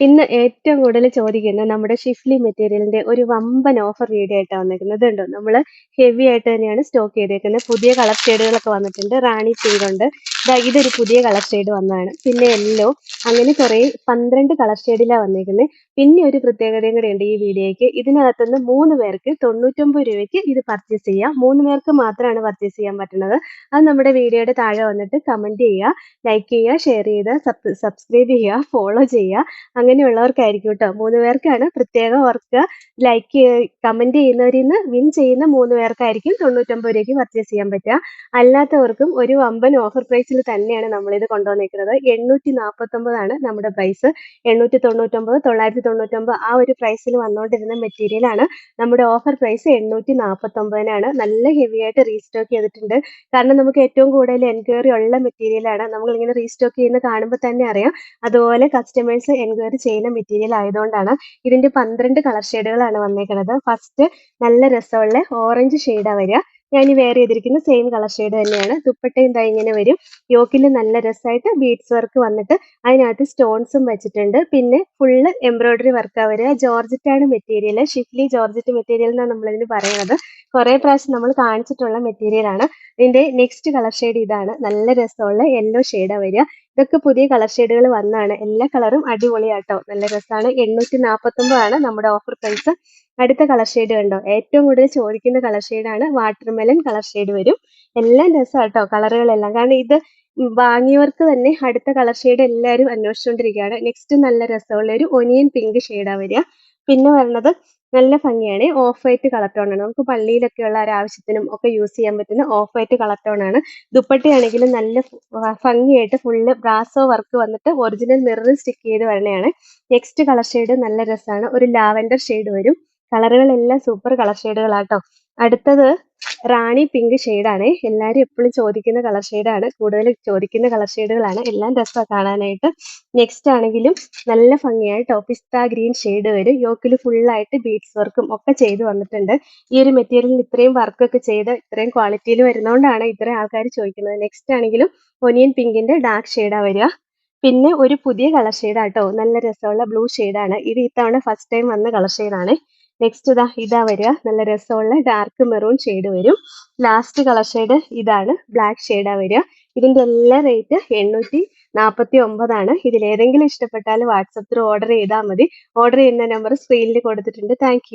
ഇന്ന് ഏറ്റവും കൂടുതൽ ചോദിക്കുന്ന നമ്മുടെ ഷിഫ്ലി മെറ്റീരിയലിന്റെ ഒരു വമ്പൻ ഓഫർ വീഡിയോ ആയിട്ടാണ് വന്നിരിക്കുന്നത്. ഇതുണ്ടോ? നമ്മൾ ഹെവി ആയിട്ട് തന്നെയാണ് സ്റ്റോക്ക് ചെയ്തേക്കുന്നത്. പുതിയ കളർ ഷെയ്ഡുകളൊക്കെ വന്നിട്ടുണ്ട്. റാണി പിങ്ക് ഉണ്ട്. ഇതൊരു പുതിയ കളർ ഷെയ്ഡ് വന്നതാണ്. പിന്നെ യെല്ലോ അങ്ങനെ കുറേ പന്ത്രണ്ട് കളർ ഷെയ്ഡിലാണ് വന്നിരിക്കുന്നത് പിന്നെ ഒരു പ്രത്യേകതയും കൂടെ ഉണ്ട് ഈ വീഡിയോയ്ക്ക്. ഇതിനകത്തുനിന്ന് മൂന്ന് പേർക്ക് തൊണ്ണൂറ്റൊമ്പത് രൂപയ്ക്ക് ഇത് പർച്ചേസ് ചെയ്യാം. മൂന്ന് പേർക്ക് മാത്രമാണ് പർച്ചേസ് ചെയ്യാൻ പറ്റുന്നത്. അത് നമ്മുടെ വീഡിയോയുടെ താഴെ വന്നിട്ട് കമന്റ് ചെയ്യുക ലൈക്ക് ചെയ്യുക ഷെയർ ചെയ്ത് സബ്സ്ക്രൈബ് ചെയ്യുക ഫോളോ ചെയ്യുക. അങ്ങനെയുള്ളവർക്കായിരിക്കും കേട്ടോ മൂന്ന് പേർക്കാണ് പ്രത്യേകം വർക്ക് ലൈക്ക് കമന്റ് ചെയ്യുന്നവരിൽ നിന്ന് വിൻ ചെയ്യുന്ന മൂന്ന് പേർക്കായിരിക്കും തൊണ്ണൂറ്റൊമ്പത് രൂപയ്ക്ക് പർച്ചേസ് ചെയ്യാൻ പറ്റുക. അല്ലാത്തവർക്കും ഒരു വമ്പൻ ഓഫർ പ്രൈസിൽ തന്നെയാണ് നമ്മൾ ഇത് കൊണ്ടുവന്നിരിക്കുന്നത് എണ്ണൂറ്റി നാൽപ്പത്തൊമ്പതാണ് നമ്മുടെ പ്രൈസ് എണ്ണൂറ്റി തൊണ്ണൂറ്റൊമ്പത് തൊള്ളായിരത്തി തൊണ്ണൂറ്റൊമ്പത് ആ ഒരു പ്രൈസിൽ വന്നുകൊണ്ടിരുന്ന മെറ്റീരിയൽ ആണ്. നമ്മുടെ ഓഫർ പ്രൈസ് എണ്ണൂറ്റി നാൽപ്പത്തൊമ്പതിനാണ് നല്ല ഹെവി ആയിട്ട് റീസ്റ്റോക്ക് ചെയ്തിട്ടുണ്ട്. കാരണം നമുക്ക് ഏറ്റവും കൂടുതൽ എൻക്വയറി ഉള്ള മെറ്റീരിയലാണ് നമ്മൾ ഇങ്ങനെ റീസ്റ്റോക്ക് ചെയ്യുന്ന കാണുമ്പോൾ തന്നെ അറിയാം. അതുപോലെ കസ്റ്റമേഴ്സ് എൻക്വയറി ചെയ്യുന്ന മെറ്റീരിയൽ ആയതുകൊണ്ടാണ്. ഇതിന്റെ പന്ത്രണ്ട് കളർ ഷെയ്ഡുകളാണ് വന്നേക്കുന്നത് ഫസ്റ്റ് നല്ല രസമുള്ള ഓറഞ്ച് ഷെയ്ഡാണ് വരിക. ഞാൻ ഈ വെയർ ചെയ്തിരിക്കുന്ന സെയിം കളർ ഷെയ്ഡ് തന്നെയാണ്. ദുപ്പട്ടയും തൈ ഇങ്ങനെ വരും. യോക്കിൽ നല്ല രസമായിട്ട് ബീഡ്സ് വർക്ക് വന്നിട്ട് അതിനകത്ത് സ്റ്റോൺസും വെച്ചിട്ടുണ്ട്. പിന്നെ ഫുള്ള് എംബ്രോയിഡറി വർക്കാണ് വരിക. ജോർജറ്റാണ് മെറ്റീരിയൽ ഷിഫ്ലി ജോർജറ്റ് മെറ്റീരിയൽ എന്നാണ് നമ്മളിതിന് പറയുന്നത്. കുറേ പ്രാവശ്യം നമ്മൾ കാണിച്ചിട്ടുള്ള മെറ്റീരിയൽ ആണ്. ഇതിന്റെ നെക്സ്റ്റ് കളർ ഷെയ്ഡ് ഇതാണ്. നല്ല രസമുള്ള യെല്ലോ ഷെയ്ഡാണ് വരിക. ഇതൊക്കെ പുതിയ കളർ ഷെയ്ഡുകൾ വന്നാണ്. എല്ലാ കളറും അടിപൊളിയാട്ടോ. നല്ല രസമാണ് എണ്ണൂറ്റി നാൽപ്പത്തൊമ്പതാണ് നമ്മുടെ ഓഫർ പ്രൈസ് അടുത്ത കളർ ഷെയ്ഡ് കണ്ടോ? ഏറ്റവും കൂടുതൽ ചോദിക്കുന്ന കളർ ഷെയ്ഡാണ് വാട്ടർമെലൻ കളർ ഷെയ്ഡ് വരും. എല്ലാം രസമാട്ടോ കളറുകളെല്ലാം കാരണം ഇത് വാങ്ങിയവർക്ക് തന്നെ അടുത്ത കളർ ഷെയ്ഡ് എല്ലാവരും അന്വേഷിച്ചുകൊണ്ടിരിക്കുകയാണ് നെക്സ്റ്റ് നല്ല രസമുള്ള ഒരു ഒനിയൻ പിങ്ക് ഷെയ്ഡാണ് വരിക. പിന്നെ വരുന്നത് നല്ല ഭംഗിയാണ്. ഓഫ് വൈറ്റ് കളർ ടോൺ ആണ്. നമുക്ക് പള്ളിയിലൊക്കെയുള്ള ഒരു ആവശ്യത്തിനും ഒക്കെ യൂസ് ചെയ്യാൻ പറ്റുന്ന ഓഫ് വൈറ്റ് കളർ ടോൺ ആണ്. ദുപ്പട്ടയാണെങ്കിലും നല്ല ഭംഗിയായിട്ട് ഫുള്ള് ബ്രാസോ വർക്ക് വന്നിട്ട് ഒറിജിനൽ മിററിൽ സ്റ്റിക്ക് ചെയ്ത് വരണയാണ്. നെക്സ്റ്റ് കളർ ഷെയ്ഡ് നല്ല രസമാണ് ഒരു ലാവൻഡർ ഷെയ്ഡ് വരും. കളറുകളെല്ലാം സൂപ്പർ കളർ ഷെയ്ഡുകളാട്ടോ അടുത്തത് റാണി പിങ്ക് ഷെയ്ഡാണ്. എല്ലാവരും എപ്പോഴും ചോദിക്കുന്ന കളർ ഷെയ്ഡാണ്. കൂടുതൽ ചോദിക്കുന്ന കളർ ഷെയ്ഡുകളാണ്. എല്ലാം രസമാണ് കാണാനായിട്ട്. നെക്സ്റ്റ് ആണെങ്കിലും നല്ല ഭംഗിയായിട്ട് ടോപ്പിസ്ത ഗ്രീൻ ഷെയ്ഡ് വരും. യോക്കിൽ ഫുള്ളായിട്ട് ബീഡ്സ് വർക്കും ഒക്കെ ചെയ്ത് വന്നിട്ടുണ്ട്. ഈ ഒരു മെറ്റീരിയലിൽ ഇത്രയും വർക്കൊക്കെ ചെയ്ത് ഇത്രയും ക്വാളിറ്റിയിൽ വരുന്നതുകൊണ്ടാണ് ഇത്രയും ആൾക്കാർ ചോദിക്കുന്നത്. നെക്സ്റ്റ് ആണെങ്കിലും ഒനിയൻ പിങ്കിന്റെ ഡാർക്ക് ഷെയ്ഡാണ് വരിക. പിന്നെ ഒരു പുതിയ കളർ ഷെയ്ഡാട്ടോ. നല്ല രസമുള്ള ബ്ലൂ ഷെയ്ഡാണ്. ഇത് ഇത്തവണ ഫസ്റ്റ് ടൈം വന്ന കളർ ഷെയ്ഡാണ്. നെക്സ്റ്റ് ഇതാ ഇതാ വരിക. നല്ല രസമുള്ള ഡാർക്ക് മെറൂൺ ഷെയ്ഡ് വരും. ലാസ്റ്റ് കളർ ഷെയ്ഡ് ഇതാണ് ബ്ലാക്ക് ഷെയ്ഡാ വരിക. ഇതിന്റെ എല്ലാ റേറ്റ് എണ്ണൂറ്റി നാൽപ്പത്തി ഒമ്പതാണ് ഇതിൽ ഏതെങ്കിലും ഇഷ്ടപ്പെട്ടാൽ വാട്സപ്പ് ത്രൂ ഓർഡർ ചെയ്താൽ മതി. ഓർഡർ ചെയ്യുന്ന നമ്പർ സ്ക്രീനിൽ കൊടുത്തിട്ടുണ്ട്. താങ്ക്